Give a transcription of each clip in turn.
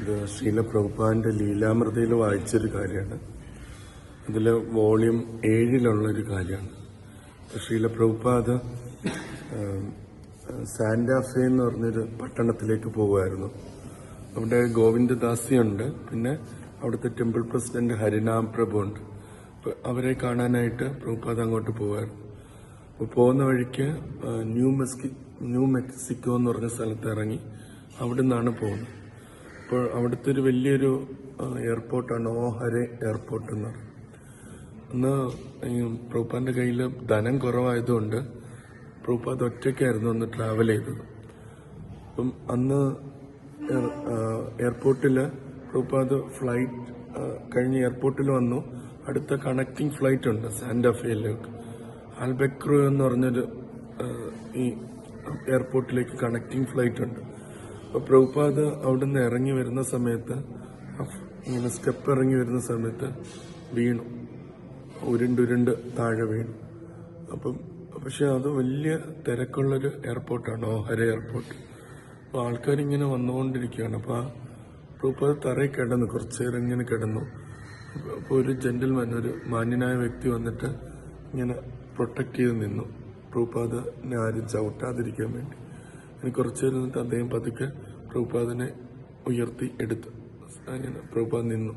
ഇത് ശ്രീല പ്രഭുപാന്റെ ലീലാമൃതയിൽ വായിച്ചൊരു കാര്യമാണ്. അതിൽ വോളിയം ഏഴിലുള്ളൊരു കാര്യമാണ്. ശ്രീല പ്രഭുപാദ് സാന്റാഫെ എന്ന് പറഞ്ഞൊരു പട്ടണത്തിലേക്ക് പോകുമായിരുന്നു. അവിടെ ഗോവിന്ദദാസിയുണ്ട്. പിന്നെ അവിടുത്തെ ടെമ്പിൾ പ്രസിഡന്റ് ഹരിനാം പ്രഭു ഉണ്ട്. അവരെ കാണാനായിട്ട് പ്രഭുപാദ് അങ്ങോട്ട് പോകുമായിരുന്നു. അപ്പോൾ പോകുന്ന വഴിക്ക് ന്യൂ മെസ്കി ന്യൂ മെക്സിക്കോ എന്ന് പറഞ്ഞ സ്ഥലത്ത് ഇറങ്ങി അവിടെ നിന്നാണ് പോകുന്നത്. അപ്പോൾ അവിടുത്തെ ഒരു വലിയൊരു എയർപോർട്ടാണ് ഓഹരെ എയർപോർട്ട് എന്ന് അന്ന് ഈ പ്രഭുപ്പാന്റെ കയ്യിൽ ധനം കുറവായതുകൊണ്ട് പ്രൂപ്പാത് ഒറ്റയ്ക്കായിരുന്നു അന്ന് ട്രാവൽ ചെയ്തത്. അപ്പം അന്ന് എയർപോർട്ടിൽ പ്രൂപ്പാത് ഫ്ലൈറ്റ് കഴിഞ്ഞ് എയർപോർട്ടിൽ വന്നു. അടുത്ത കണക്റ്റിംഗ് ഫ്ലൈറ്റ് ഉണ്ട് സാന്റാഫയിലേക്ക് ആൽബെക്രോ എന്ന് പറഞ്ഞൊരു ഈ എയർപോർട്ടിലേക്ക് കണക്റ്റിംഗ് ഫ്ലൈറ്റ് ഉണ്ട്. അപ്പൊ പ്രഭുപാദ് അവിടുന്ന് ഇറങ്ങി വരുന്ന സമയത്ത് ഇങ്ങനെ സ്റ്റെപ്പ് ഇറങ്ങി വരുന്ന സമയത്ത് വീണു. ഉരുണ്ടുരുണ്ട് താഴെ വീണു. അപ്പം പക്ഷെ അത് വലിയ തിരക്കുള്ളൊരു എയർപോർട്ടാണ് ഓഹര എയർപോർട്ട് അപ്പോൾ ആൾക്കാരിങ്ങനെ വന്നുകൊണ്ടിരിക്കുകയാണ്. അപ്പോൾ ആ പ്രൂപ്പത് തറയിൽ കിടന്നു കുറച്ച് നേരം ഇങ്ങനെ കിടന്നു. അപ്പോൾ ഒരു ജെന്റിൽമാൻ ഒരു മാന്യനായ വ്യക്തി വന്നിട്ട് ഇങ്ങനെ പ്രൊട്ടക്ട് ചെയ്ത് നിന്നു. പ്രൂപ്പാദിനെ ആരും ചവിട്ടാതിരിക്കാൻ വേണ്ടി. ഇനി കുറച്ച് നിന്നിട്ട് അദ്ദേഹം പതുക്കെ പ്രഭുപാദിനെ ഉയർത്തി എടുത്തു. അങ്ങനെ പ്രഭുപാദ് നിന്നു.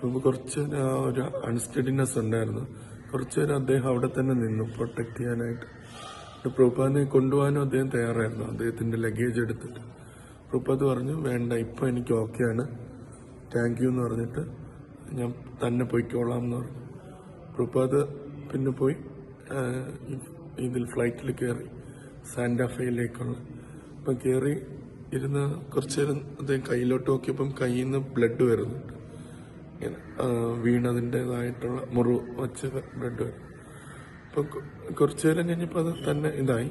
പ്രഭു കുറച്ച് ഒരു അൺസ്റ്റഡിനെസ് ഉണ്ടായിരുന്നു. കുറച്ച് നേരം അദ്ദേഹം അവിടെ തന്നെ നിന്നു പ്രൊട്ടക്ട് ചെയ്യാനായിട്ട്. പ്രഭുപാദിനെ കൊണ്ടുപോകാനും അദ്ദേഹം തയ്യാറായിരുന്നു. അദ്ദേഹത്തിന്റെ ലഗേജ് എടുത്തിട്ട്. പ്രഭുപാദ് പറഞ്ഞു വേണ്ട ഇപ്പൊ എനിക്ക് ഓക്കെയാണ് താങ്ക് യു എന്ന് പറഞ്ഞിട്ട് ഞാൻ തന്നെ പോയിക്കോളാം എന്ന് പറഞ്ഞു. പ്രഭുപാദ് പിന്നെ പോയി ഇതിൽ ഫ്ലൈറ്റിൽ കയറി. സാന്റാഫയിലേക്കുള്ള അപ്പം കയറി ഇരുന്ന് കുറച്ചു നേരം അദ്ദേഹം കയ്യിലോട്ട് നോക്കിയപ്പം കയ്യിൽ നിന്ന് ബ്ലഡ് വരുന്നുണ്ട്. ഇങ്ങനെ വീണതിന്റെതായിട്ടുള്ള മുറിവ് വച്ച് ബ്ലഡ് വരും. അപ്പം കുറച്ച് നേരം കഴിഞ്ഞപ്പോൾ അത് തന്നെ ഇതായി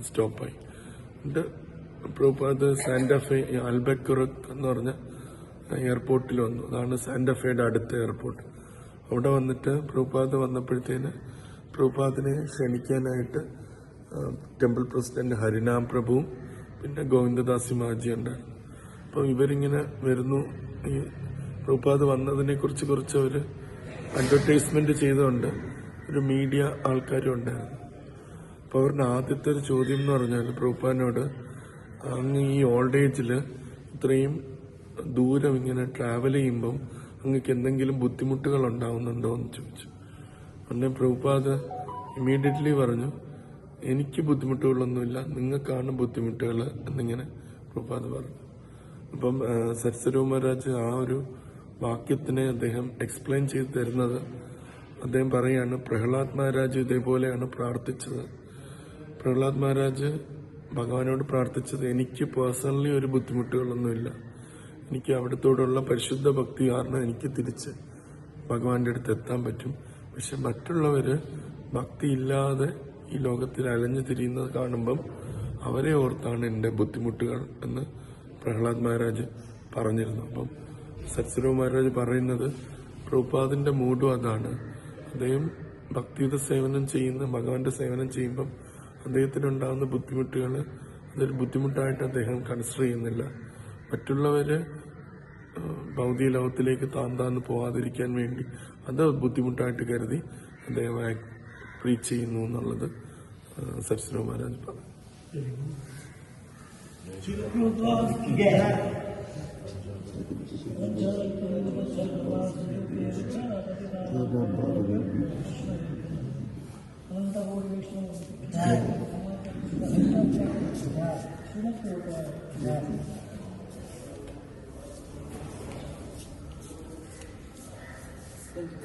സ്റ്റോപ്പായി. എന്നിട്ട് ഇപ്പോൾ അത് സാന്റാഫെ അൽബക്കുറക് എന്ന് പറഞ്ഞ എയർപോർട്ടിൽ വന്നു. അതാണ് സാന്റാഫയുടെ അടുത്ത എയർപോർട്ട്. അവിടെ വന്നിട്ട് പ്രഭുപാദ് വന്നപ്പോഴത്തേന് പ്രൂപാതിനെ ക്ഷണിക്കാനായിട്ട് ടെമ്പിൾ പ്രസിഡന്റ് ഹരിനാം പ്രഭുവും പിന്നെ ഗോവിന്ദദാസി മാജി ഉണ്ടായിരുന്നു. അപ്പോൾ ഇവരിങ്ങനെ വരുന്നു. ഈ പ്രഭുപാദ് വന്നതിനെ കുറിച്ച് കുറച്ച് അവർ അഡ്വർടൈസ്മെന്റ് ചെയ്തുകൊണ്ട് ഒരു മീഡിയ ആൾക്കാരും ഉണ്ടായിരുന്നു. അപ്പോൾ അവരുടെ ആദ്യത്തെ ഒരു ചോദ്യം എന്ന് പറഞ്ഞാൽ പ്രഭുപാദിനോട് അങ്ങ് ഈ ഓൾഡ് ഏജിൽ ഇത്രയും ദൂരം ഇങ്ങനെ ട്രാവൽ ചെയ്യുമ്പം അങ്ങക്ക് എന്തെങ്കിലും ബുദ്ധിമുട്ടുകൾ ഉണ്ടാവുന്നുണ്ടോ? എന്ന് ചോദിച്ചു. ഉടനെ പ്രഭുപാദ് ഇമ്മീഡിയറ്റ്ലി പറഞ്ഞു എനിക്ക് ബുദ്ധിമുട്ടുകളൊന്നുമില്ല. നിങ്ങൾക്കാണ് ബുദ്ധിമുട്ടുകൾ എന്നിങ്ങനെ പ്രഭാത് പറഞ്ഞു. അപ്പം ആ, സരസ്വരൂ മഹാരാജ് ആ ഒരു വാക്യത്തിനെ അദ്ദേഹം എക്സ്പ്ലെയിൻ ചെയ്ത് തരുന്നത്. അദ്ദേഹം പറയാണ് പ്രഹ്ലാദ് മഹാരാജ് ഇതേപോലെയാണ് പ്രാർത്ഥിച്ചത്. പ്രഹ്ലാദ് മഹാരാജ് ഭഗവാനോട് പ്രാർത്ഥിച്ചത് എനിക്ക് പേഴ്സണലി ഒരു ബുദ്ധിമുട്ടുകളൊന്നുമില്ല. എനിക്ക് അവിടത്തോടുള്ള പരിശുദ്ധ ഭക്തി കാരണം എനിക്ക് തിരിച്ച് ഭഗവാന്റെ അടുത്ത് എത്താൻ പറ്റും. പക്ഷെ മറ്റുള്ളവര് ഭക്തി ഇല്ലാതെ ഈ ലോകത്തിൽ അലഞ്ഞു തിരിയുന്നത് കാണുമ്പം അവരെ ഓർത്താണ് എന്റെ ബുദ്ധിമുട്ടുകൾ എന്ന് പ്രഹ്ലാദ് മഹാരാജ് പറഞ്ഞിരുന്നു. അപ്പം സത്സരവ് മഹാരാജ് പറയുന്നത് പ്രഭുപാദിന്റെ മൂഡും അതാണ്. അദ്ദേഹം ഭക്തിയുടെ സേവനം ചെയ്യുന്ന ഭഗവാന്റെ സേവനം ചെയ്യുമ്പം അദ്ദേഹത്തിനുണ്ടാകുന്ന ബുദ്ധിമുട്ടുകൾ അതൊരു ബുദ്ധിമുട്ടായിട്ട് അദ്ദേഹം കൺസിഡർ ചെയ്യുന്നില്ല. മറ്റുള്ളവര് ഭൗതിക ലോകത്തിലേക്ക് താന്താന്ന് പോവാതിരിക്കാൻ വേണ്ടി അത് ബുദ്ധിമുട്ടായിട്ട് കരുതി അദ്ദേഹം റീച്ച് ചെയ്യുന്നു എന്നുള്ളത് സരസ്വതി മഹാരാജ് പറഞ്ഞു